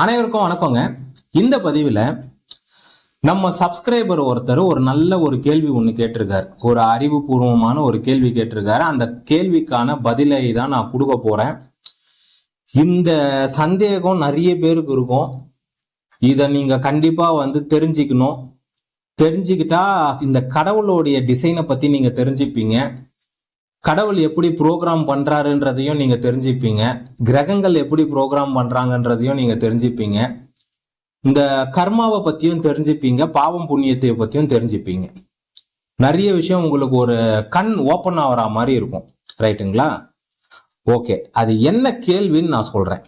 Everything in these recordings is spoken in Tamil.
அனைவருக்கும் வணக்கங்க. இந்த பதிவில் நம்ம சப்ஸ்கிரைபர் ஒருத்தர் ஒரு நல்ல ஒரு கேள்வி ஒன்று கேட்டிருக்காரு. ஒரு அறிவுபூர்வமான ஒரு கேள்வி கேட்டிருக்காரு. அந்த கேள்விக்கான பதிலை தான் நான் கொடுக்க போறேன். இந்த சந்தேகம் நிறைய பேருக்கு இருக்கும். இதை நீங்கள் கண்டிப்பாக வந்து தெரிஞ்சுக்கணும். தெரிஞ்சுக்கிட்டா இந்த கடவுளுடைய டிசைனை பற்றி நீங்கள் தெரிஞ்சுப்பீங்க. கடவுள் எப்படி ப்ரோக்ராம் பண்றாருன்றதையும் நீங்க தெரிஞ்சுப்பீங்க. கிரகங்கள் எப்படி ப்ரோக்ராம் பண்றாங்கன்றதையும் நீங்க தெரிஞ்சுப்பீங்க. இந்த கர்மாவை பத்தியும் தெரிஞ்சுப்பீங்க பாவம் புண்ணியத்தை பத்தியும் தெரிஞ்சுப்பீங்க. நிறைய விஷயம் உங்களுக்கு ஒரு கண் ஓப்பன் ஆகிற மாதிரி இருக்கும். ரைட்டுங்களா? ஓகே. அது என்ன கேள்வின்னு நான் சொல்றேன்.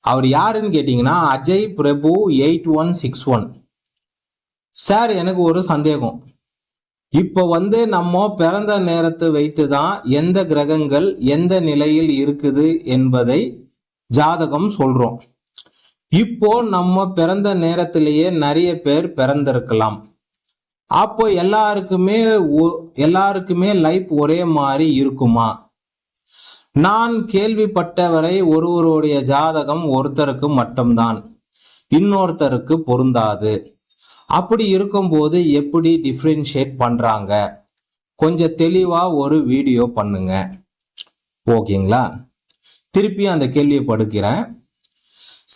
அவர் யாருன்னு கேட்டீங்கன்னா Ajay Prabhu eight one six one. Sir எனக்கு ஒரு சந்தேகம். இப்போ வந்து நம்ம பிறந்த நேரத்தை வைத்து தான் எந்த கிரகங்கள் எந்த நிலையில் இருக்குது என்பதை ஜாதகம் சொல்றோம். இப்போ நம்ம பிறந்த நேரத்திலேயே நிறைய பேர் பிறந்திருக்கலாம். அப்போ எல்லாருக்குமே ஒ- எல்லாருக்குமே லைஃப் ஒரே மாதிரி இருக்குமா? நான் கேள்விப்பட்டவரை ஒருவருடைய ஜாதகம் ஒருத்தருக்கு மட்டும்தான். இன்னொருத்தருக்கு பொருந்தாது. அப்படி இருக்கும்போது எப்படி டிஃப்ரென்ஷியேட் பண்ணுறாங்க கொஞ்சம் தெளிவாக ஒரு வீடியோ பண்ணுங்க. ஓகேங்களா? திருப்பி அந்த கேள்வியை படுக்கிறேன்.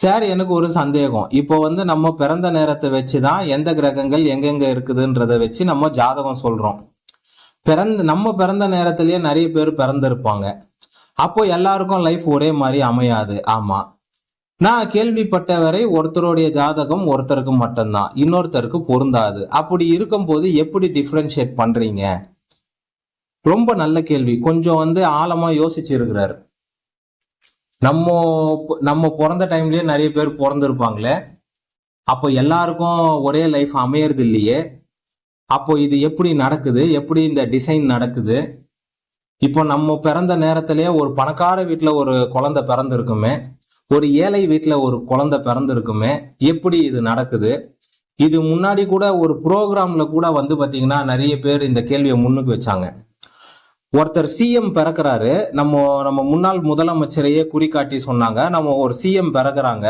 சார் எனக்கு ஒரு சந்தேகம். இப்போ வந்து நம்ம பிறந்த நேரத்தை வச்சு தான் எந்த கிரகங்கள் எங்கெங்க இருக்குதுன்றதை வச்சு நம்ம ஜாதகம் சொல்கிறோம் பிறந்த நம்ம பிறந்த நேரத்திலேயே நிறைய பேர் பிறந்திருப்பாங்க. அப்போ எல்லாருக்கும் லைஃப் ஒரே மாதிரி அமையாது. ஆமாம் நான் கேள்விப்பட்டவரை ஒருத்தருடைய ஜாதகம் ஒருத்தருக்கு மட்டும்தான் இன்னொருத்தருக்கு பொருந்தாது. அப்படி இருக்கும்போது எப்படி டிஃப்ரென்ஷியேட் பண்றீங்க? ரொம்ப நல்ல கேள்வி. கொஞ்சம் வந்து ஆழமா யோசிச்சிருக்கிறாரு. நம்ம நம்ம பிறந்த டைம்லயே நிறைய பேர் பிறந்திருப்பாங்களே. அப்போ எல்லாருக்கும் ஒரே லைஃப் அமையறது இல்லையே. அப்போ இது எப்படி நடக்குது? எப்படி இந்த டிசைன் நடக்குது? இப்போ நம்ம பிறந்த நேரத்திலேயே ஒரு பணக்கார வீட்டில் ஒரு குழந்தை பிறந்திருக்குமே. ஒரு ஏழை வீட்டில் ஒரு குழந்தை பிறந்திருக்குமே எப்படி இது நடக்குது? இது முன்னாடி கூட ஒரு ப்ரோக்ராம்ல கூட வந்து பார்த்தீங்கன்னா நிறைய பேர் இந்த கேள்வியை முன்னுக்கு வச்சாங்க. ஒருத்தர் சிஎம் பிறக்கிறாரு. நம்ம நம்ம முன்னாள் முதலமைச்சரையே குறிக்காட்டி சொன்னாங்க. நம்ம ஒரு சிஎம் பிறக்கிறாங்க.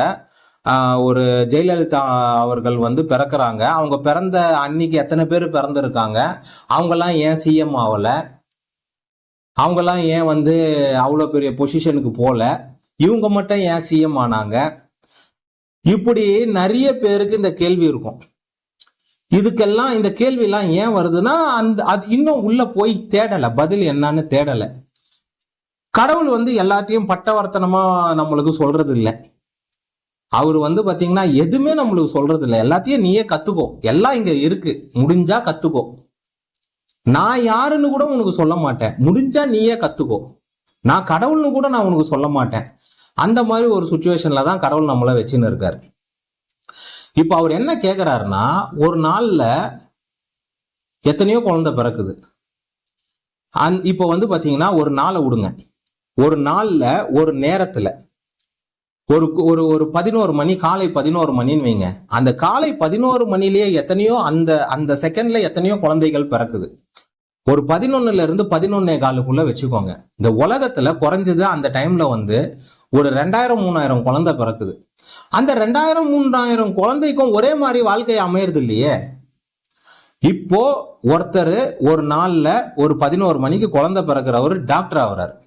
ஒரு ஜெயலலிதா அவர்கள் வந்து பிறக்கிறாங்க. அவங்க பிறந்த அன்னைக்கு எத்தனை பேர் பிறந்திருக்காங்க? அவங்கெல்லாம் ஏன் சிஎம் ஆகலை அவங்கெல்லாம் ஏன் வந்து அவ்வளோ பெரிய பொசிஷனுக்கு போகல இவங்க மட்டும் ஏன் சிஎம் ஆனாங்க? இப்படி நிறைய பேருக்கு இந்த கேள்வி இருக்கும். இதுக்கெல்லாம் இந்த கேள்விலாம் ஏன் வருதுன்னா அந்த அது இன்னும் உள்ள போய் தேடலை. பதில் என்னன்னு தேடலை. கடவுள் வந்து எல்லாத்தையும் பட்டவர்த்தனமா நம்மளுக்கு சொல்றது இல்லை அவர் வந்து பாத்தீங்கன்னா எதுவுமே நம்மளுக்கு சொல்றது இல்லை எல்லாத்தையும் நீயே கத்துக்கோ. எல்லாம் இங்க இருக்கு. முடிஞ்சா கத்துக்கோ. நான் யாருன்னு கூட உனக்கு சொல்ல மாட்டேன். முடிஞ்சா நீயே கத்துக்கோ. நான் கடவுள்னு கூட நான் உனக்கு சொல்ல மாட்டேன். அந்த மாதிரி ஒரு சுச்சுவேஷன்ல தான் கடவுள் நம்மளை வச்சுன்னு இருக்காரு. இப்போ அவர் என்ன கேட்குறாருன்னா ஒரு நாள்ல எத்தனையோ குழந்தை பிறக்குது. அந் இப்போ வந்து பார்த்தீங்கன்னா ஒரு நாளை விடுங்க. ஒரு நாள்ல ஒரு நேரத்துல ஒரு ஒரு ஒரு பதினோரு மணி காலை பதினோரு மணின்னு வைங்க. அந்த காலை பதினோரு மணிலேயே எத்தனையோ அந்த அந்த செகண்ட்ல எத்தனையோ குழந்தைகள் பிறக்குது. ஒரு பதினொன்னுல இருந்து பதினொன்னே காலுக்குள்ள வச்சுக்கோங்க. இந்த உலகத்துல குறைஞ்சது அந்த டைம்ல வந்து ஒரு ரெண்டாயிரம் மூணாயிரம் குழந்தை பிறக்குது. அந்த ரெண்டாயிரம் மூணாயிரம் குழந்தைக்கும் ஒரே மாதிரி வாழ்க்கை அமையறது இல்லையே. இப்போ ஒருத்தர் ஒரு நாள்ல ஒரு பதினோரு மணிக்கு குழந்தை பிறக்கிறவர் டாக்டர் ஆகுறாரு.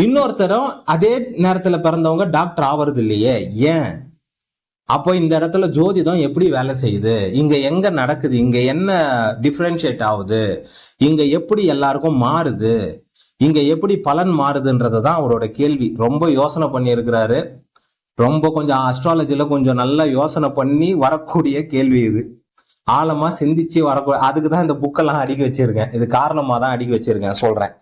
இன்னொருத்தரும் அதே நேரத்துல பிறந்தவங்க டாக்டர் ஆவறது இல்லையே. ஏன்? அப்போ இந்த இடத்துல ஜோதிடம் எப்படி வேலை செய்யுது? இங்க எங்க நடக்குது? இங்க என்ன டிஃப்ரென்ஷியேட் ஆகுது? இங்க எப்படி எல்லாருக்கும் மாறுது? இங்க எப்படி பலன் மாறுதுன்றது தான் அவரோட கேள்வி. ரொம்ப யோசனை பண்ணியிருக்கிறாரு. ரொம்ப கொஞ்சம் அஸ்ட்ராலஜில கொஞ்சம் நல்லா யோசனை பண்ணி வரக்கூடிய கேள்வி இது. ஆழமா சிந்திச்சு வரக்கூடிய அதுக்கு தான் இந்த புக்கெல்லாம் அடுக்கி வச்சிருக்கேன். இது காரணமா தான் அடுக்கி வச்சிருக்கேன் சொல்றேன்.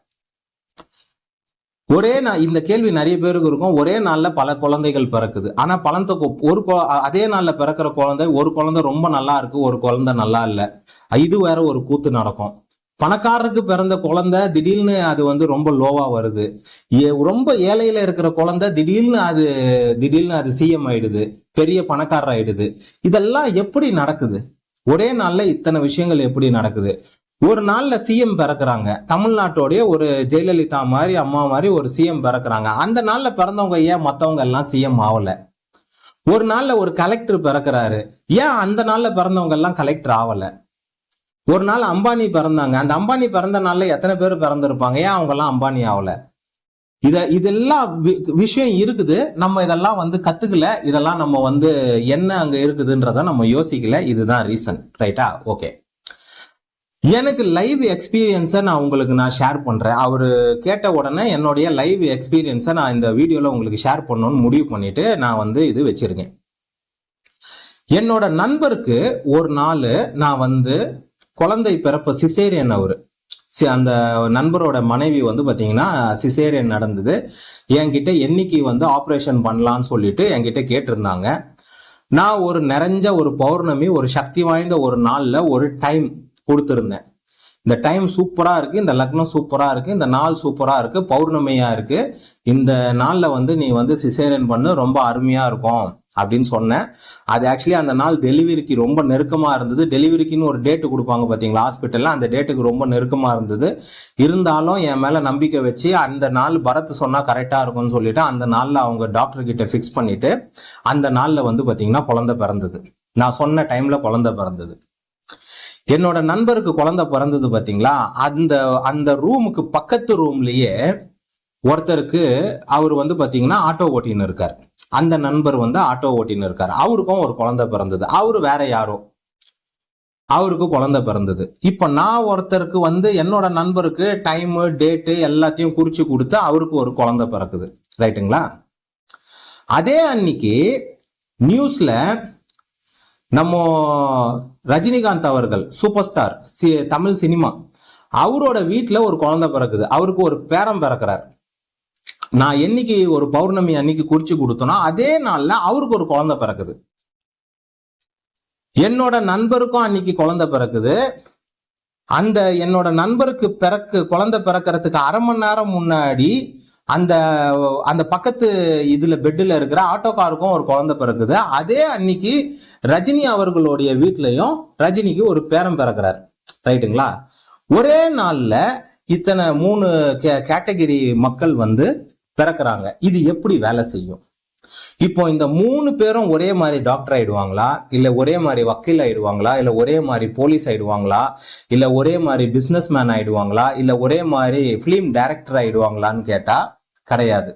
ஒரே நான் இந்த கேள்வி நிறைய பேருக்கு இருக்கும். ஒரே நாள்ல பல குழந்தைகள் பிறக்குது. ஆனா பழந்த ஒரு அதே நாள்ல பிறக்கிற குழந்தை ஒரு குழந்தை ரொம்ப நல்லா இருக்கு ஒரு குழந்தை நல்லா இல்லை. இது வேற ஒரு கூத்து நடக்கும். பணக்காரருக்கு பிறந்த குழந்தை திடீர்னு அது வந்து ரொம்ப லோவா வருது. ஏ- ரொம்ப ஏழையில இருக்கிற குழந்தை திடீர்னு அது திடீர்னு அது சிஎம் ஆயிடுது. பெரிய பணக்காரர் ஆயிடுது இதெல்லாம் எப்படி நடக்குது? ஒரே நாள்ல இத்தனை விஷயங்கள் எப்படி நடக்குது? ஒரு நாள்ல சிஎம் பிறக்குறாங்க. தமிழ்நாட்டோடைய ஒரு ஜெயலலிதா மாதிரி அம்மா மாதிரி ஒரு சிஎம் பிறக்குறாங்க. அந்த நாள்ல பிறந்தவங்க ஏன் மத்தவங்க எல்லாம் சிஎம் ஆகல ஒரு நாள்ல ஒரு கலெக்டர் பிறக்குறாரு. ஏன் அந்த நாள்ல பிறந்தவங்க எல்லாம் கலெக்டர் ஆகல ஒரு நாள் அம்பானி பிறந்தாங்க. அந்த அம்பானி பிறந்த நாள்ல எத்தனை பேர் பிறந்திருப்பாங்க? ஏன் அவங்க எல்லாம் அம்பானி ஆகல இத இதெல்லாம் வி- விஷயம் இருக்குது. நம்ம இதெல்லாம் வந்து கத்துக்கல. இதெல்லாம் நம்ம வந்து என்ன அங்க இருக்குதுன்றத நம்ம யோசிக்கல. இதுதான் ரீசன் ரைட்டா ஓகே எனக்கு லைவ் எக்ஸ்பீரியன்ஸை நான் உங்களுக்கு நான் ஷேர் பண்றேன். அவரு கேட்ட உடனே என்னுடைய லைவ் எக்ஸ்பீரியன்ஸை நான் இந்த வீடியோல உங்களுக்கு ஷேர் பண்ணணும்னு முடிவு பண்ணிட்டு நான் வந்து இது வச்சிருக்கேன். என்னோட நண்பருக்கு ஒரு நாள் நான் வந்து குழந்தை பிறப்பு சிசேரியன் அவரு. சி- அந்த நண்பரோட மனைவி வந்து பார்த்தீங்கன்னா சிசேரியன் நடந்தது. என்கிட்ட என்னைக்கு வந்து ஆப்ரேஷன் பண்ணலான்னு சொல்லிட்டு என்கிட்ட கேட்டிருந்தாங்க. நான் ஒரு நிறைஞ்ச ஒரு பௌர்ணமி ஒரு சக்தி வாய்ந்த ஒரு நாளில் ஒரு டைம் கொடுத்துருந்தேன். இந்த டைம் சூப்பராக இருக்குது இந்த லக்னம் சூப்பராக இருக்குது இந்த நாள் சூப்பராக இருக்குது பௌர்ணமியாக இருக்குது இந்த நாளில் வந்து நீ வந்து சிசேரியன் பண்ணு ரொம்ப அருமையாக இருக்கும். அப்படின்னு சொன்னேன். அது ஆக்சுவலி அந்த நாள் டெலிவரிக்கு ரொம்ப நெருக்கமாக இருந்தது. டெலிவரிக்குன்னு ஒரு டேட்டு கொடுப்பாங்க பார்த்தீங்களா ஹாஸ்பிட்டலில் அந்த டேட்டுக்கு ரொம்ப நெருக்கமாக இருந்தது. இருந்தாலும் என் மேலே நம்பிக்கை வச்சு அந்த நாள் பரத் சொன்னால் கரெக்டாக இருக்கும்னு சொல்லிட்டு அந்த நாளில் அவங்க டாக்டர் கிட்ட ஃபிக்ஸ் பண்ணிட்டு அந்த நாளில் வந்து பார்த்தீங்கன்னா குழந்தை பிறந்தது. நான் சொன்ன டைமில் குழந்தை பிறந்தது. என்னோட நண்பருக்கு குழந்தை பிறந்தது பார்த்தீங்களா அந்த அந்த ரூமுக்கு பக்கத்து ரூம்லேயே ஒருத்தருக்கு அவர் வந்து பார்த்தீங்கன்னா ஆட்டோ ஓட்டின்னு இருக்கார். அந்த நண்பர் வந்து ஆட்டோ ஓட்டின்னு இருக்காரு அவருக்கும் ஒரு குழந்தை பிறந்தது. அவரு வேற யாரோ. அவருக்கு குழந்தை பிறந்தது. இப்ப நான் ஒருத்தருக்கு வந்து என்னோட நண்பருக்கு டைமு டேட்டு எல்லாத்தையும் குறிச்சு கொடுத்து அவருக்கு ஒரு குழந்தை பிறக்குது. ரைட்டுங்களா அதே அன்னைக்கு நியூஸ்ல நம்ம ரஜினிகாந்த் அவர்கள் சூப்பர் ஸ்டார் சி- தமிழ் சினிமா அவரோட வீட்டில் ஒரு குழந்தை பிறக்குது. அவருக்கு ஒரு பேரம் பிறக்கிறார். நான் என்னைக்கு ஒரு பௌர்ணமி அன்னைக்கு குறிச்சு கொடுத்தனோ அதே நாள்ல அவருக்கு ஒரு குழந்தை பிறக்குது. என்னோட நண்பருக்கும் அன்னைக்கு குழந்தை பிறக்குது. அந்த என்னோட நண்பருக்கு பிறக்கு குழந்தை பிறக்கிறதுக்கு அரை மணி நேரம் முன்னாடி அந்த அந்த பக்கத்து இதுல பெட்டில் இருக்கிற ஆட்டோக்காருக்கும் ஒரு குழந்தை பிறக்குது. அதே அன்னைக்கு ரஜினி அவர்களுடைய வீட்லயும் ரஜினிக்கு ஒரு பேரம் பிறக்கிறார். ரைட்டுங்களா? ஒரே நாள்ல இத்தனை மூணு கேட்டகிரி மக்கள் வந்து பிறக்கிறாங்க. இது எப்படி வேலை செய்யும்? இப்போ இந்த மூணு பேரும் ஒரே மாதிரி டாக்டர் ஆயிடுவாங்களா? இல்ல ஒரே மாதிரி வக்கீல் ஆயிடுவாங்களா? இல்ல ஒரே மாதிரி போலீஸ் ஆயிடுவாங்களா? இல்ல ஒரே மாதிரி பிசினஸ் மேன் ஆயிடுவாங்களா? இல்ல ஒரே மாதிரி பிலிம் டைரக்டர் ஆயிடுவாங்களான்னு கேட்டா கிடையாது.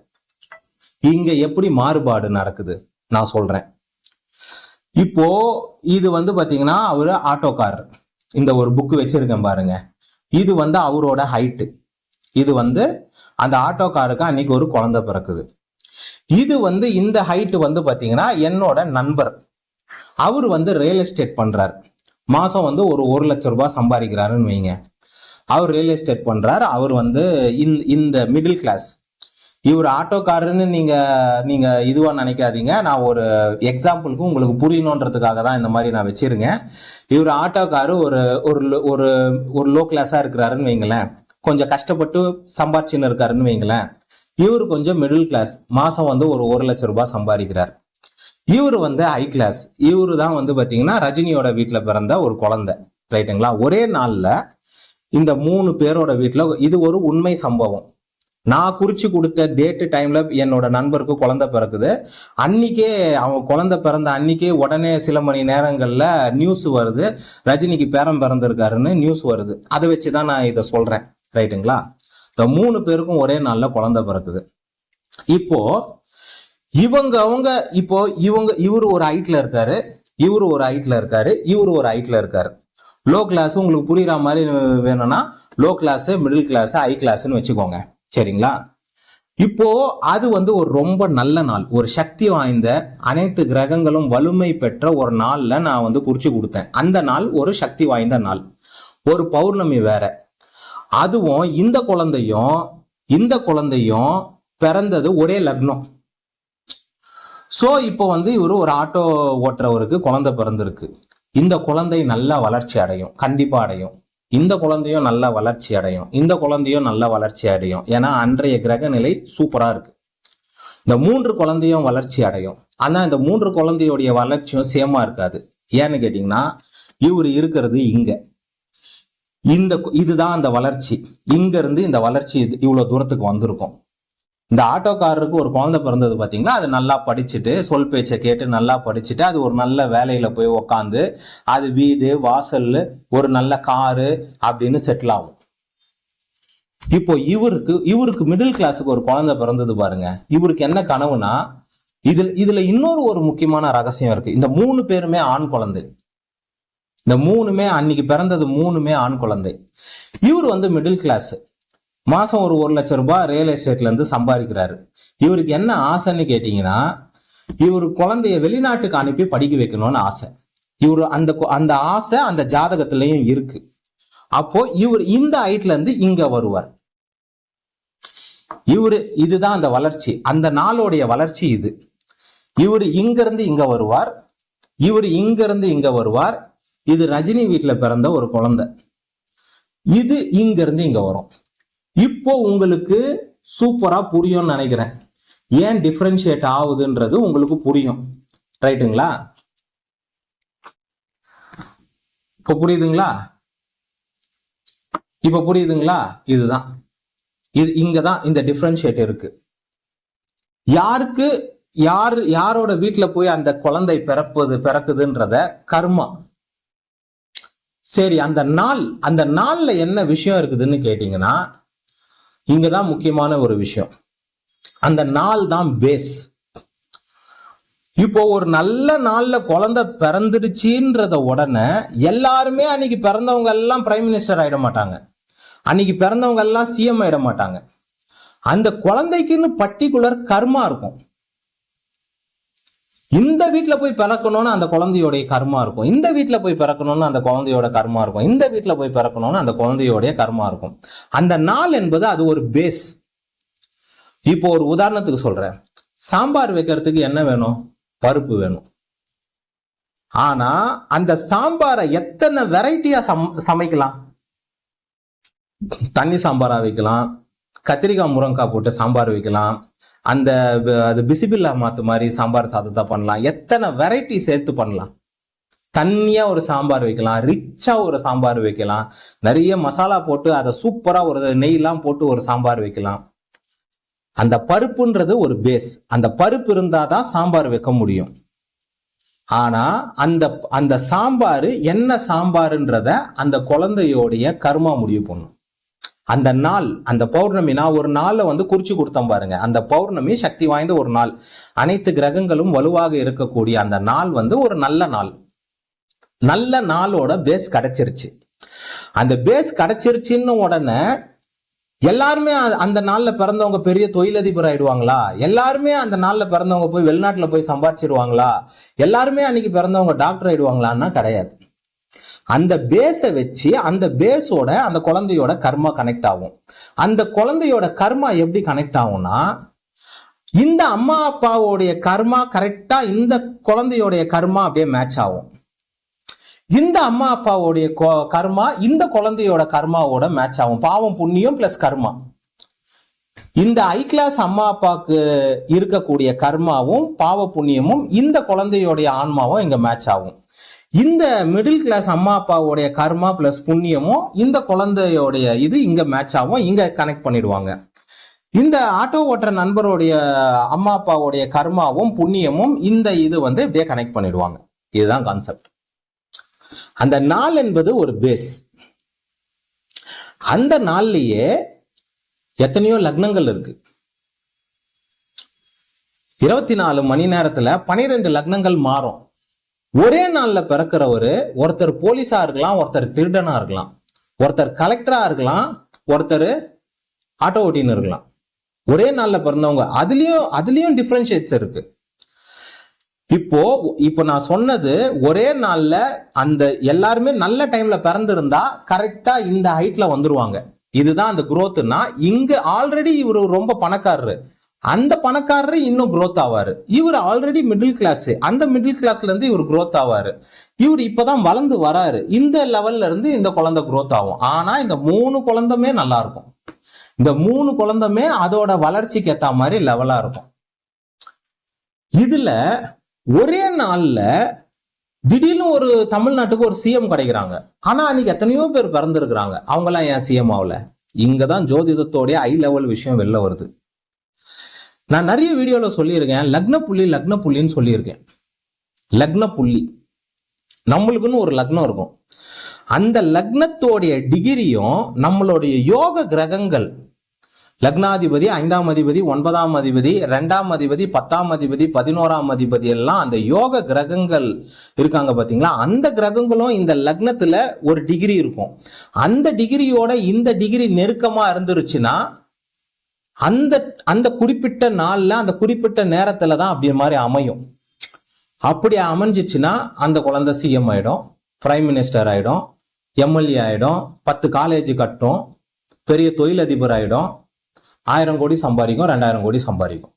இங்க எப்படி மாறுபாடு நடக்குது? நான் சொல்றேன். இப்போ இது வந்து பாத்தீங்கன்னா அவரு ஆட்டோக்காரர். இந்த ஒரு புக் வச்சிருக்கேன் பாருங்க. இது வந்து அவரோட ஹைட்டு இது வந்து அந்த ஆட்டோக்காருக்கு அன்னைக்கு ஒரு குழந்தை பிறக்குது. இது வந்து இந்த ஹைட் வந்து பாத்தீங்கன்னா என்னோட நண்பர். அவர் வந்து ரியல் எஸ்டேட் பண்றார். மாசம் வந்து ஒரு ஒரு லட்சம் ரூபாய் சம்பாதிக்கிறாருன்னு வைங்க. அவர் ரியல் எஸ்டேட் பண்றார். அவர் வந்து இந்த- இந்த மிடில் கிளாஸ் இவர் ஆட்டோக்காரன்னு நீங்க நீங்க இதுவா நினைக்காதீங்க. நான் ஒரு எக்ஸாம்பிளுக்கு உங்களுக்கு புரியணுன்றதுக்காக தான் இந்த மாதிரி நான் வச்சிருங்க இவர் ஆட்டோக்காரு ஒரு ஒரு ஒரு ஒரு லோ கிளாஸா இருக்கிறாருன்னு வைங்களேன். கொஞ்சம் கஷ்டப்பட்டு சம்பாதிச்சுன்னு இருக்காருன்னு வைங்களேன். இவர் கொஞ்சம் மிடில் கிளாஸ் மாசம் வந்து ஒரு ஒரு லட்சம் ரூபாய் சம்பாதிக்கிறார். இவர் வந்து ஹை கிளாஸ் இவரு தான் வந்து பார்த்தீங்கன்னா ரஜினியோட வீட்டில் பிறந்த ஒரு குழந்தை. ரைட்டுங்களா ஒரே நாளில் இந்த மூணு பேரோட வீட்டில் இது ஒரு உண்மை சம்பவம். நான் குறிச்சு கொடுத்த டேட்டு டைம்ல என்னோட நண்பருக்கு குழந்தை பிறக்குது. அன்னைக்கே அவன் குழந்தை பிறந்த அன்னைக்கே உடனே சில மணி நேரங்களில் நியூஸ் வருது. ரஜினிக்கு பேரம் பிறந்திருக்காருன்னு நியூஸ் வருது. அதை வச்சு தான் நான் இதை சொல்கிறேன் ரைட்டுங்களா? இந்த மூணு பேருக்கும் ஒரே நாளில் குழந்தை பிறக்குது. இப்போ இவங்க அவங்க இப்போ இவங்க இவரு ஒரு ஹைட்ல இருக்காரு இவர் ஒரு ஹைட்ல இருக்காரு இவரு ஒரு ஹைட்ல இருக்காரு. லோ கிளாஸ் உங்களுக்கு புரியுற மாதிரி வேணும்னா low class middle class high கிளாஸ்னு வச்சுக்கோங்க. சரிங்களா? இப்போ அது வந்து ஒரு ரொம்ப நல்ல நாள். ஒரு சக்தி வாய்ந்த அனைத்து கிரகங்களும் வலிமை பெற்ற ஒரு நாள்ல நான் வந்து குறிச்சு கொடுத்தேன். அந்த நாள் ஒரு சக்தி வாய்ந்த நாள். ஒரு பௌர்ணமி வேற. அதுவும் இந்த குழந்தையும் இந்த குழந்தையும் பிறந்தது ஒரே லக்னம். ஸோ இப்போ வந்து இவரு ஒரு ஆட்டோ ஓட்டுறவருக்கு குழந்தை பிறந்திருக்கு. இந்த குழந்தை நல்லா வளர்ச்சி அடையும் கண்டிப்பா அடையும். இந்த குழந்தையும் நல்லா வளர்ச்சி அடையும். இந்த குழந்தையும் நல்லா வளர்ச்சி அடையும். ஏன்னா அன்றைய கிரக நிலை சூப்பரா இருக்கு. இந்த மூன்று குழந்தையும் வளர்ச்சி அடையும். ஆனா இந்த மூன்று குழந்தையுடைய வளர்ச்சியும் சேமா இருக்காது. ஏன்னு கேட்டீங்கன்னா இவர் இருக்கிறது இங்க. இந்த இதுதான் அந்த வளர்ச்சி. இங்க இருந்து இந்த வளர்ச்சி இது இவ்வளவு தூரத்துக்கு வந்திருக்கும். இந்த ஆட்டோக்காரருக்கு ஒரு குழந்தை பிறந்தது பார்த்தீங்கன்னா அது நல்லா படிச்சுட்டு சொல் பேச்சை கேட்டு நல்லா படிச்சுட்டு அது ஒரு நல்ல வேலையில போய் உக்காந்து அது வீடு வாசல் ஒரு நல்ல காரு அப்படின்னு செட்டில் ஆகும். இப்போ இவருக்கு இவருக்கு மிடில் கிளாஸுக்கு ஒரு குழந்தை பிறந்தது பாருங்க. இவருக்கு என்ன கனவுனா இதுல இதுல இன்னொரு ஒரு முக்கியமான ரகசியம் இருக்கு. இந்த மூணு பேருமே ஆண் குழந்தை. இந்த மூணுமே அன்னைக்கு பிறந்தது மூணுமே ஆண் குழந்தை. இவர் வந்து மிடில் கிளாஸ் மாசம் ஒரு ஒரு லட்சம் ரூபாய் ரியல் எஸ்டேட்ல இருந்து சம்பாதிக்கிறாரு. இவருக்கு என்ன ஆசைன்னு கேட்டீங்கன்னா இவர் குழந்தைய வெளிநாட்டுக்கு அனுப்பி படிக்க வைக்கணும்னு ஆசை. இவர் அந்த அந்த ஆசை அந்த ஜாதகத்திலையும் இருக்கு. அப்போ இவர் இந்த ஹைட்ல இருந்து இங்க வருவார். இவரு இதுதான் அந்த வளர்ச்சி. அந்த நாளுடைய வளர்ச்சி இது. இவர் இங்க இருந்து இங்க வருவார். இவர் இங்க இருந்து இங்க வருவார். இது ரஜினி வீட்டுல பிறந்த ஒரு குழந்தை. இது இங்க இருந்து இங்க வரும். இப்போ உங்களுக்கு சூப்பரா புரியும்னு நினைக்கிறேன். ஏன் டிஃப்ரென்ஷியேட் ஆகுதுன்றது உங்களுக்கு புரியும். ரைட்டுங்களா? இப்போ புரியுதுங்களா? இப்போ புரியுதுங்களா? இதுதான். இது இங்கதான் இந்த டிஃப்ரென்ஷியேட் இருக்கு. யாருக்கு யாரு யாரோட வீட்டுல போய் அந்த குழந்தை பிறப்பது பிறக்குதுன்றத கர்மா சரி அந்த நாள் அந்த நாளில் என்ன விஷயம் இருக்குதுன்னு கேட்டிங்கன்னா இங்கே தான் முக்கியமான ஒரு விஷயம். அந்த நாள் தான் பேஸ் இப்போ ஒரு நல்ல நாள்ல குழந்தை பிறந்துடுச்சுன்றத உடனே எல்லாருமே அன்னைக்கு பிறந்தவங்க எல்லாம் பிரைம் மினிஸ்டர் ஆயிட மாட்டாங்க. அன்னைக்கு பிறந்தவங்க எல்லாம் சிஎம் ஆயிட மாட்டாங்க. அந்த குழந்தைக்குன்னு பர்டிகுலர் கர்மா இருக்கும். இந்த வீட்டில் போய் பிறக்கணும்னு அந்த குழந்தையோடைய கர்மா இருக்கும். இந்த வீட்டில் போய் பிறக்கணும்னு அந்த குழந்தையோட கர்மா இருக்கும். இந்த வீட்டில் போய் பிறக்கணும்னு அந்த குழந்தையோடைய கர்மா இருக்கும். அந்த நாள் என்பது அது ஒரு பேஸ் இப்போ ஒரு உதாரணத்துக்கு சொல்றேன். சாம்பார் வைக்கிறதுக்கு என்ன வேணும்? பருப்பு வேணும். ஆனா அந்த சாம்பாரை எத்தனை வெரைட்டியா சம் சமைக்கலாம்? தண்ணி சாம்பாரா வைக்கலாம். கத்திரிக்காய் முருங்கக்காய் போட்டு சாம்பார் வைக்கலாம். அந்த அது பிசிபில்லா மாத்து மாதிரி சாம்பார் சாதத்தை பண்ணலாம். எத்தனை வெரைட்டி சேர்த்து பண்ணலாம். தண்ணியா ஒரு சாம்பார் வைக்கலாம். ரிச்சா ஒரு சாம்பார் வைக்கலாம். நிறைய மசாலா போட்டு அதை சூப்பரா ஒரு நெய்லாம் போட்டு ஒரு சாம்பார் வைக்கலாம். அந்த பருப்புன்றது ஒரு பேஸ் அந்த பருப்பு இருந்தாதான் சாம்பார் வைக்க முடியும். ஆனா அந்த அந்த சாம்பார் என்ன சாம்பாருன்றத அந்த குழந்தையோடைய கர்மா முடிவு பண்ணும். அந்த நாள் அந்த பௌர்ணமி நான் ஒரு நாளில் வந்து குறிச்சு கொடுத்தேன் பாருங்க. அந்த பௌர்ணமி சக்தி வாய்ந்த ஒரு நாள். அனைத்து கிரகங்களும் வலுவாக இருக்கக்கூடிய அந்த நாள் வந்து ஒரு நல்ல நாள். நல்ல நாளோட பேஸ் கிடைச்சிருச்சு. அந்த பேஸ் கிடைச்சிருச்சுன்னு உடனே எல்லாருமே அந்த நாளில் பிறந்தவங்க பெரிய தொழிலதிபர் ஆயிடுவாங்களா? எல்லாருமே அந்த நாளில் பிறந்தவங்க போய் வெளிநாட்டில் போய் சம்பாதிச்சிருவாங்களா? எல்லாருமே அன்னைக்கு பிறந்தவங்க டாக்டர் ஆயிடுவாங்களான்னா கிடையாது. அந்த பேஸை வச்சு அந்த பேஸோட அந்த குழந்தையோட கர்மா கனெக்ட் ஆகும். அந்த குழந்தையோட கர்மா எப்படி கனெக்ட் ஆகும்னா இந்த அம்மா அப்பாவோடைய கர்மா கரெக்டா இந்த குழந்தையோடைய கர்மா அப்படியே மேட்ச் ஆகும். இந்த அம்மா அப்பாவோடைய கர்மா இந்த குழந்தையோட கர்மாவோட மேட்ச் ஆகும். பாவம் புண்ணியம் பிளஸ் கர்மா. இந்த ஐ கிளாஸ் அம்மா அப்பாவுக்கு இருக்கக்கூடிய கர்மாவும் பாவ புண்ணியமும் இந்த குழந்தையோடைய ஆன்மாவும் இங்க மேட்ச் ஆகும். இந்த மிடில் கிளாஸ் அம்மா அப்பாவுடைய கர்மா பிளஸ் புண்ணியமும் இந்த குழந்தையோடைய இது இங்க மேட்ச் ஆகும். இங்க கனெக்ட் பண்ணிடுவாங்க. இந்த ஆட்டோ ஓட்டுற நண்பருடைய அம்மா அப்பாவுடைய கர்மாவும் புண்ணியமும் இந்த இது வந்து இப்படியே கனெக்ட் பண்ணிடுவாங்க. இதுதான் கான்செப்ட் அந்த நாள் என்பது ஒரு பேஸ் அந்த நாள்லயே எத்தனையோ லக்னங்கள் இருக்கு. இருபத்தி நாலு மணி நேரத்துல பனிரெண்டு லக்னங்கள் மாறும். ஒரே நாளில் பிறக்கிறவரு ஒருத்தர் போலீஸாக இருக்கலாம் ஒருத்தர் திருடனாக இருக்கலாம். ஒருத்தர் கலெக்டராக இருக்கலாம் ஒருத்தர் ஆட்டோ ஓட்டின்னு இருக்கலாம். ஒரே நாளில் பிறந்தவங்க அதுலேயும் அதுலேயும் டிஃப்ரென்ஷியேட்ஸ் இருக்கு. இப்போ இப்போ நான் சொன்னது ஒரே நாளில் அந்த எல்லாருமே நல்ல டைம்ல பிறந்திருந்தா கரெக்டாக இந்த ஹைட்ல வந்துருவாங்க. இதுதான் அந்த குரோத்துனா இங்க ஆல்ரெடி இவர் ரொம்ப பணக்காரரு. அந்த பணக்காரரு இன்னும் குரோத் ஆவாரு. இவர் ஆல்ரெடி மிடில் கிளாஸ் அந்த மிடில் கிளாஸ்ல இருந்து இவர் க்ரோத் ஆவாரு. இவர் இப்பதான் வளர்ந்து வராரு. இந்த லெவல்ல இருந்து இந்த குழந்தை க்ரோத் ஆகும். ஆனா இந்த மூணு குழந்தைமே நல்லா இருக்கும். இந்த மூணு குழந்தைமே அதோட வளர்ச்சிக்கு ஏத்த மாதிரி லெவலா இருக்கும். இதுல ஒரே நாள்ல திடீர்னு ஒரு தமிழ்நாட்டுக்கு ஒரு சிஎம் கிடைக்கிறாங்க. ஆனா அன்னைக்கு எத்தனையோ பேர் பிறந்திருக்கிறாங்க. அவங்கெல்லாம் ஏன் சிஎம் ஆகல? இங்கதான் ஜோதிடத்தோடைய ஐ லெவல் விஷயம் வெளில வருது. நான் நிறைய வீடியோவில் சொல்லியிருக்கேன். லக்ன புள்ளி லக்ன புள்ளின்னு சொல்லியிருக்கேன். லக்ன புள்ளி நம்மளுக்குன்னு ஒரு லக்னம் இருக்கும். அந்த லக்னத்தோடைய டிகிரியும் நம்மளுடைய யோக கிரகங்கள். லக்னாதிபதி ஐந்தாம் அதிபதி ஒன்பதாம் அதிபதி ரெண்டாம் அதிபதி பத்தாம் அதிபதி பதினோராம் அதிபதி எல்லாம் அந்த யோக கிரகங்கள் இருக்காங்க பார்த்தீங்களா அந்த கிரகங்களும் இந்த லக்னத்தில் ஒரு டிகிரி இருக்கும். அந்த டிகிரியோட இந்த டிகிரி நெருக்கமாக இருந்துருச்சுன்னா அந்த அந்த குறிப்பிட்ட நாளில் அந்த குறிப்பிட்ட நேரத்தில் தான் அப்படி மாதிரி அமையும். அப்படி அமைஞ்சிச்சுன்னா அந்த குழந்தை சிஎம் ஆகிடும் பிரைம் மினிஸ்டர் ஆகிடும் எம்எல்ஏ ஆகிடும் பத்து காலேஜ் கட்டும் பெரிய தொழிலதிபர் ஆகிடும் ஆயிரம் கோடி சம்பாதிக்கும் ரெண்டாயிரம் கோடி சம்பாதிக்கும்.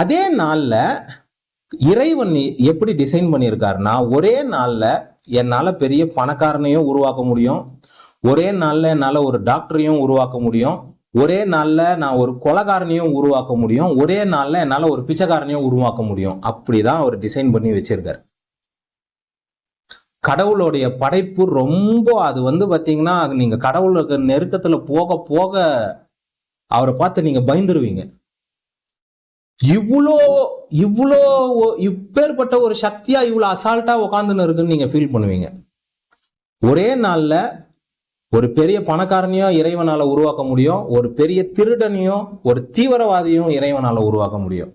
அதே நாளில் இறைவன் எப்படி டிசைன் பண்ணியிருக்காருன்னா ஒரே நாளில் என்னால் பெரிய பணக்காரனையும் உருவாக்க முடியும் ஒரே நாளில் என்னால் ஒரு டாக்டரையும் உருவாக்க முடியும் ஒரே நாளில் நான் ஒரு கொலகாரனையும் உருவாக்க முடியும். ஒரே நாளில் என்னால் ஒரு பிச்சைக்காரனையும் உருவாக்க முடியும். அப்படி தான் அவர் டிசைன் பண்ணி வச்சிருக்காரு. கடவுளுடைய படைப்பு ரொம்ப அது வந்து பாத்தீங்கன்னா நீங்கள் கடவுளுக்கு நெருக்கத்தில் போக போக அவரை பார்த்து நீங்கள் பயந்துருவீங்க. இவ்வளோ இவ்வளோ இப்பேற்பட்ட ஒரு சக்தியா இவ்வளோ அசால்ட்டா உட்காந்துன்னு இருக்குன்னு நீங்க ஃபீல் பண்ணுவீங்க. ஒரே நாளில் ஒரு பெரிய பணக்காரனையும் இறைவனால உருவாக்க முடியும். ஒரு பெரிய திருடனையும் ஒரு தீவிரவாதியும் இறைவனால உருவாக்க முடியும்.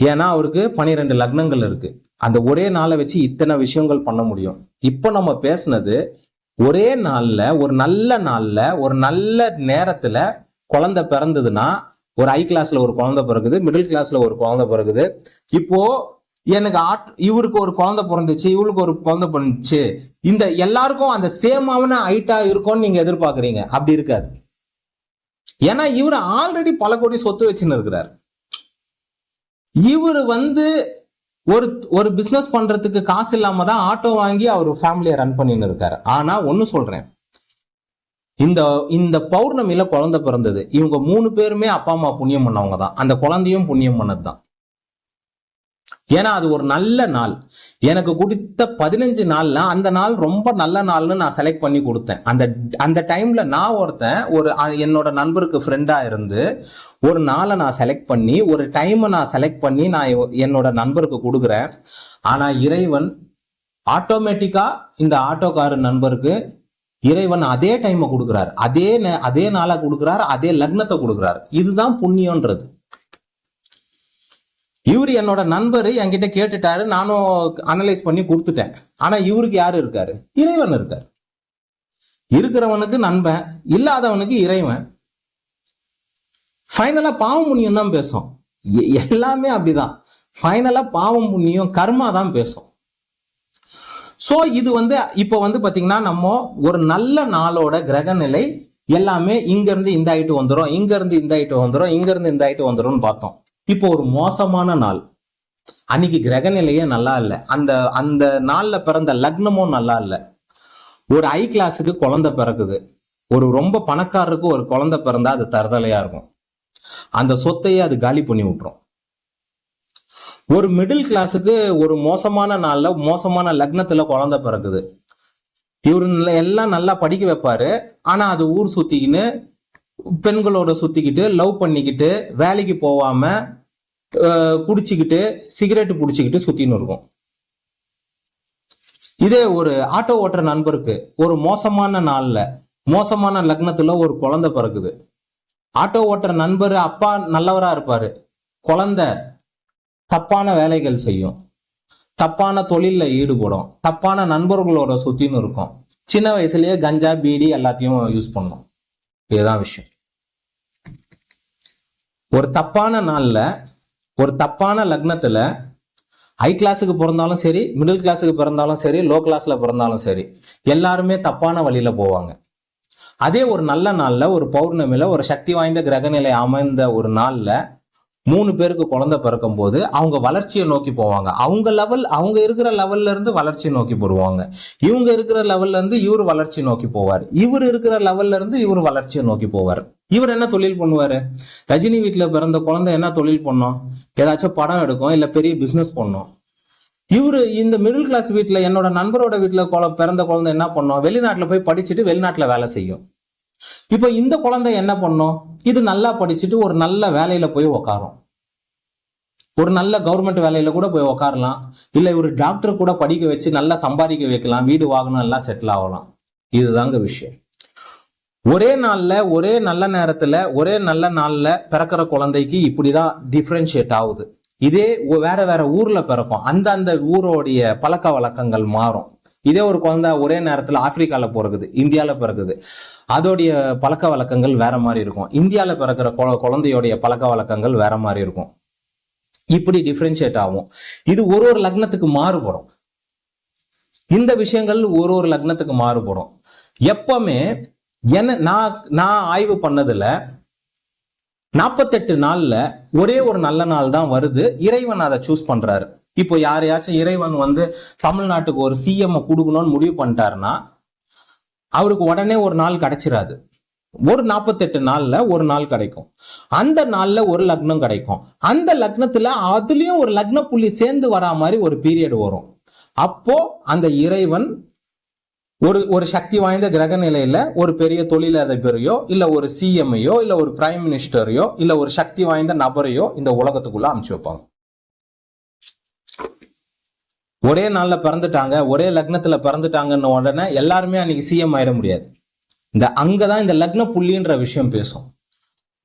ஏன்னா அவருக்கு பனிரெண்டு லக்னங்கள் இருக்கு. அந்த ஒரே நாளை வச்சு இத்தனை விஷயங்கள் பண்ண முடியும். இப்போ நம்ம பேசுனது ஒரே நாள்ல ஒரு நல்ல நாள்ல ஒரு நல்ல நேரத்துல குழந்தை பிறந்ததுன்னா ஒரு ஹை கிளாஸ்ல ஒரு குழந்தை பிறகுது மிடில் கிளாஸ்ல ஒரு குழந்தை பிறகுது இப்போ எனக்கு ஆட் இவருக்கு ஒரு குழந்தை பிறந்துச்சு இவளுக்கு ஒரு குழந்தை பிறந்துச்சு. இந்த எல்லாருக்கும் அந்த சேமாவன ஹைட்டா இருக்கும்னு நீங்க எதிர்பார்க்குறீங்க. அப்படி இருக்காது. ஏன்னா இவர் ஆல்ரெடி பல கோடி சொத்து வச்சுன்னு இருக்கிறார். இவர் வந்து ஒரு ஒரு பிசினஸ் பண்றதுக்கு காசு இல்லாம தான் ஆட்டோ வாங்கி அவர் ஃபேமிலியை ரன் பண்ணின்னு இருக்காரு. ஆனா ஒன்னு சொல்றேன். இந்த இந்த பௌர்ணமியில குழந்தை பிறந்தது. இவங்க மூணு பேருமே அப்பா அம்மா புண்ணியம் பண்ணவங்க தான். அந்த குழந்தையும் புண்ணியம் பண்ணது தான் ஏன்னா அது ஒரு நல்ல நாள். எனக்கு கொடுத்த பதினஞ்சு நாள்னா அந்த நாள் ரொம்ப நல்ல நாள்னு நான் செலக்ட் பண்ணி கொடுத்தேன். அந்த அந்த டைம்ல நான் ஒருத்தன் ஒரு என்னோட நண்பருக்கு ஃப்ரெண்டா இருந்து ஒரு நாளை நான் செலக்ட் பண்ணி ஒரு டைமை நான் செலக்ட் பண்ணி நான் என்னோட நண்பருக்கு கொடுக்குறேன். ஆனா இறைவன் ஆட்டோமேட்டிக்கா இந்த ஆட்டோக்கார நண்பருக்கு இறைவன் அதே டைமை கொடுக்குறாரு. அதே அதே நாளை கொடுக்குறாரு அதே லக்னத்தை கொடுக்குறாரு. இதுதான் புண்ணியன்றது இவர் என்னோட நண்பர் என்கிட்ட கேட்டுட்டாரு. நானும் அனலைஸ் பண்ணி கொடுத்துட்டேன். ஆனா இவருக்கு யாரு இருக்காரு? இறைவன் இருக்காரு. இருக்கிறவனுக்கு நண்பன் இல்லாதவனுக்கு இறைவன். ஃபைனலா பாவம் புண்ணியம் தான் பேசும். எ- எல்லாமே அப்படிதான். ஃபைனலா பாவம் புண்ணியம் கர்மா தான் பேசும். சோ இது வந்து இப்போ வந்து பாத்தீங்கன்னா நம்ம ஒரு நல்ல நாளோட கிரக நிலை எல்லாமே இங்க இருந்து இந்த ஆயிட்டு வந்துடும் இங்க இருந்து இந்த ஆயிட்டு வந்துடும் இங்க இருந்து இந்த ஆயிட்டு வந்துரும்னு பார்த்தோம். இப்போ ஒரு மோசமான நாள். அன்னைக்கு கிரக நிலையே நல்லா இல்லை. அந்த அந்த நாள்ல பிறந்த லக்னமும் நல்லா இல்லை. ஒரு ஐ கிளாஸுக்கு குழந்தை பிறக்குது. ஒரு ரொம்ப பணக்காரருக்கு ஒரு குழந்தை பிறந்தா அது தருதலையா இருக்கும். அந்த சொத்தையே அது காலி பண்ணி விட்டுரும். ஒரு மிடில் கிளாஸுக்கு ஒரு மோசமான நாள்ல மோசமான லக்னத்துல குழந்தை பிறக்குது. இவரு எல்லாம் நல்லா படிக்க வைப்பாரு. ஆனா அது ஊர் சுத்திக்கின்னு பெண்களோட சுத்திக்கிட்டு லவ் பண்ணிக்கிட்டு வேலைக்கு போகாமல் குடிச்சுக்கிட்டு சிகரெட் பிடிச்சிக்கிட்டு சுத்தின்னு இருக்கும். இதே ஒரு ஆட்டோ ஓட்டுற நண்பருக்கு ஒரு மோசமான நாள்ல மோசமான லக்னத்துல ஒரு குழந்தை பிறக்குது. ஆட்டோ ஓட்டுற நண்பர் அப்பா நல்லவரா இருப்பாரு. குழந்தை தப்பான வேலைகள் செய்யும். தப்பான தொழில்ல ஈடுபடும். தப்பான நண்பர்களோட சுத்தின்னு இருக்கும். சின்ன வயசுலயே கஞ்சா பீடி எல்லாத்தையும் யூஸ் பண்ணும். இதுதான் விஷயம். ஒரு தப்பான நாள்ல ஒரு தப்பான லக்னத்துல ஹை கிளாஸுக்கு பிறந்தாலும் சரி மிடில் கிளாஸுக்கு பிறந்தாலும் சரி லோ கிளாஸ்ல பிறந்தாலும் சரி எல்லாருமே தப்பான வழியில போவாங்க. அதே ஒரு நல்ல நாள்ல ஒரு பௌர்ணமியில ஒரு சக்தி வாய்ந்த கிரகநிலை அமைந்த ஒரு நாள்ல மூணு பேருக்கு குழந்தை பிறக்கும் போது அவங்க வளர்ச்சியை நோக்கி போவாங்க. அவங்க லெவல் அவங்க இருக்கிற லெவல்ல இருந்து வளர்ச்சியை நோக்கி போடுவாங்க. இவங்க இருக்கிற லெவல்ல இருந்து இவர் வளர்ச்சி நோக்கி போவார். இவர் இருக்கிற லெவல்ல இருந்து இவர் வளர்ச்சியை நோக்கி போவார். இவர் என்ன தொழில் பண்ணுவாரு? ரஜினி வீட்டுல பிறந்த குழந்தை என்ன தொழில் பண்ணும்? ஏதாச்சும் படம் எடுக்கும் இல்ல பெரிய பிசினஸ் பண்ணும்? இவர் இந்த மிடில் கிளாஸ் வீட்டில் என்னோட நண்பரோட வீட்டில் பிறந்த குழந்தை என்ன பண்ணும்? வெளிநாட்டில் போய் படிச்சுட்டு வெளிநாட்டில் வேலை செய்யும். இப்போ இந்த குழந்தை என்ன பண்ணும்? இது நல்லா படிச்சுட்டு ஒரு நல்ல வேலையில போய் உக்காரும். ஒரு நல்ல கவர்மெண்ட் வேலையில கூட போய் உக்காரலாம். இல்ல ஒரு டாக்டர் கூட படிக்க வச்சு நல்லா சம்பாதிக்க வைக்கலாம். வீடு வாங்கணும் எல்லாம் செட்டில் ஆகலாம். இதுதாங்க விஷயம். ஒரே நாள்ல ஒரே நல்ல நேரத்துல ஒரே நல்ல நாள்ல பிறக்கிற குழந்தைக்கு இப்படிதான் டிஃப்ரென்ஷியேட் ஆகுது. இதே வேற வேற ஊர்ல பிறக்கும். அந்த அந்த ஊரோடைய பழக்க வழக்கங்கள் மாறும். இதே ஒரு குழந்தை ஒரே நேரத்தில் ஆப்பிரிக்காவில் பிறகுது இந்தியாவில் பிறகுது அதோடைய பழக்க வழக்கங்கள் வேற மாதிரி இருக்கும். இந்தியாவில் பிறக்கிற கொ குழந்தையோடைய பழக்க வழக்கங்கள் வேற மாதிரி இருக்கும். இப்படி டிஃப்ரென்ஷியேட் ஆகும். இது ஒரு ஒரு லக்னத்துக்கு மாறுபடும். இந்த விஷயங்கள் ஒரு ஒரு லக்னத்துக்கு மாறுபடும். எப்பவுமே என்ன நான் நான் ஆய்வு பண்ணதுல நாற்பத்தெட்டு நாள்ல ஒரே ஒரு நல்ல நாள் தான் வருது. இறைவன் அதை சூஸ் பண்றாரு. இப்போ யாரையாச்சும் இறைவன் வந்து தமிழ்நாட்டுக்கு ஒரு சிஎம் கொடுக்கணும்னு முடிவு பண்ணிட்டாருன்னா அவருக்கு உடனே ஒரு நாள் கிடைச்சிடாது ஒரு நாற்பத்தெட்டு நாள்ல ஒரு நாள் கிடைக்கும். அந்த நாள்ல ஒரு லக்னம் கிடைக்கும். அந்த லக்னத்துல அதுலயும் ஒரு லக்ன புள்ளி சேர்ந்து வரா மாதிரி ஒரு பீரியட் வரும். அப்போ அந்த இறைவன் ஒரு ஒரு சக்தி வாய்ந்த கிரக நிலையில ஒரு பெரிய தொழிலதிபரையோ இல்ல ஒரு சிஎம்ஐயோ இல்ல ஒரு பிரைம் மினிஸ்டரையோ இல்ல ஒரு சக்தி வாய்ந்த நபரையோ இந்த உலகத்துக்குள்ள அமுச்சு வைப்பாங்க. ஒரே நாளில் பிறந்துட்டாங்க ஒரே லக்னத்தில் பிறந்துட்டாங்கன்னு உடனே எல்லாருமே அன்னைக்கு சிஎம் ஆயிட முடியாது. இந்த அங்கே தான் இந்த லக்ன புள்ளின்ற விஷயம் பேசும்.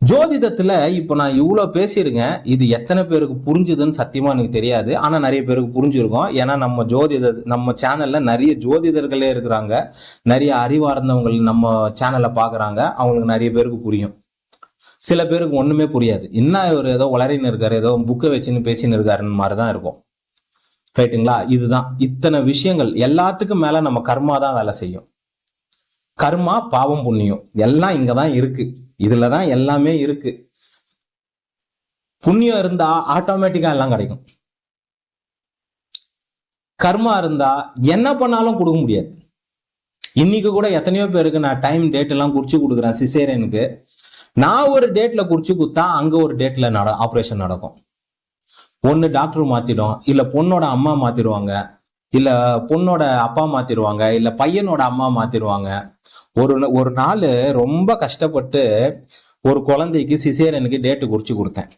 ஜோதிடத்தில் இப்போ நான் இவ்வளோ பேசியிருக்கேன் இது எத்தனை பேருக்கு புரிஞ்சுதுன்னு சத்தியமாக எனக்கு தெரியாது. ஆனால் நிறைய பேருக்கு புரிஞ்சிருக்கும். ஏன்னா நம்ம ஜோதிட நம்ம சேனலில் நிறைய ஜோதிடர்களே இருக்கிறாங்க. நிறைய அறிவார்ந்தவங்க நம்ம சேனலை பார்க்குறாங்க அவங்களுக்கு நிறைய பேருக்கு புரியும். சில பேருக்கு ஒன்றுமே புரியாது. என்ன இவர் ஏதோ உளறின்னு இருக்காரு ஏதோ புக்கை வச்சுன்னு பேசின்னு இருக்காருன்னு மாதிரி தான் இருக்கும். ரைட்டுங்களா இதுதான். இத்தனை விஷயங்கள் எல்லாத்துக்கும் மேல நம்ம கர்மா தான் வேலை செய்யும். கர்மா பாவம் புண்ணியம். எல்லாம் இங்க தான் இருக்கு. இதுல தான் எல்லாமே இருக்கு. புண்ணியம் இருந்தா ஆட்டோமேட்டிக்கா எல்லாம் கிடைக்கும். கர்மா இருந்தா என்ன பண்ணாலும் கொடுக்க முடியாது. இன்னைக்கு கூட எத்தனையோ பேருக்கு நான் டைம் டேட் எல்லாம் குறிச்சு கொடுக்குறேன் சிசேரியனுக்கு நான் ஒரு டேட்ல குறிச்சு கொடுத்தா அங்க ஒரு டேட்ல நட ஆப்ரேஷன் நடக்கும். ஒன்று டாக்டர் மாத்திடும் இல்லை பொண்ணோட அம்மா மாத்திடுவாங்க இல்லை பொண்ணோட அப்பா மாத்திடுவாங்க இல்லை பையனோட அம்மா மாத்திடுவாங்க. ஒரு ஒரு நாள் ரொம்ப கஷ்டப்பட்டு ஒரு குழந்தைக்கு சிசேரனுக்கு டேட்டு குறிச்சு கொடுத்தேன்.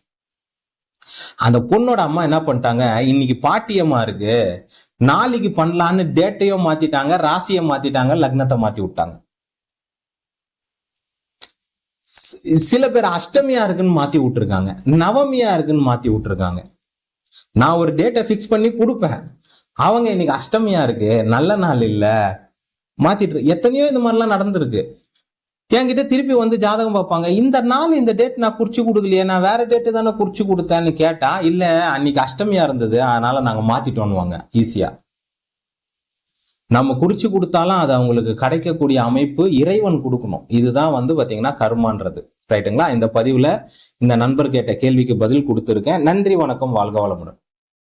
அந்த பொண்ணோட அம்மா என்ன பண்ணிட்டாங்க இன்னைக்கு பாட்டியம்மா இருக்கு நாளைக்கு பண்ணலான்னு டேட்டையும் மாத்திட்டாங்க ராசியை மாத்திட்டாங்க லக்னத்தை மாத்தி விட்டாங்க. சில பேர் அஷ்டமியா இருக்குன்னு மாத்தி விட்டுருக்காங்க நவமியா இருக்குன்னு மாத்தி விட்டுருக்காங்க. நான் ஒரு டேட்டை ஃபிக்ஸ் பண்ணி கொடுப்பேன். அவங்க இன்னைக்கு அஷ்டமியா இருக்கு நல்ல நாள் இல்லை. மாத்திட்டு எத்தனையோ இந்த மாதிரிலாம் நடந்திருக்கு. என்கிட்ட திருப்பி வந்து ஜாதகம் பார்ப்பாங்க இந்த நாள் இந்த டேட் நான் குறிச்சு கொடுக்கலையே நான் வேற டேட்டு தானே குறிச்சு கொடுத்தேன்னு கேட்டா இல்ல அன்னைக்கு அஷ்டமியா இருந்தது அதனால நாங்க மாத்திட்டோன்னுவாங்க ஈஸியா நம்ம குறிச்சு கொடுத்தாலும் அது அவங்களுக்கு கிடைக்கக்கூடிய அமைப்பு இறைவன் கொடுக்கணும். இதுதான் வந்து பாத்தீங்கன்னா கர்மான்றது. ரைட்டுங்களா இந்த பதிவுல இந்த நண்பர் கேட்ட கேள்விக்கு பதில் கொடுத்துருக்கேன். நன்றி வணக்கம் வாழ்க வளமுடன்.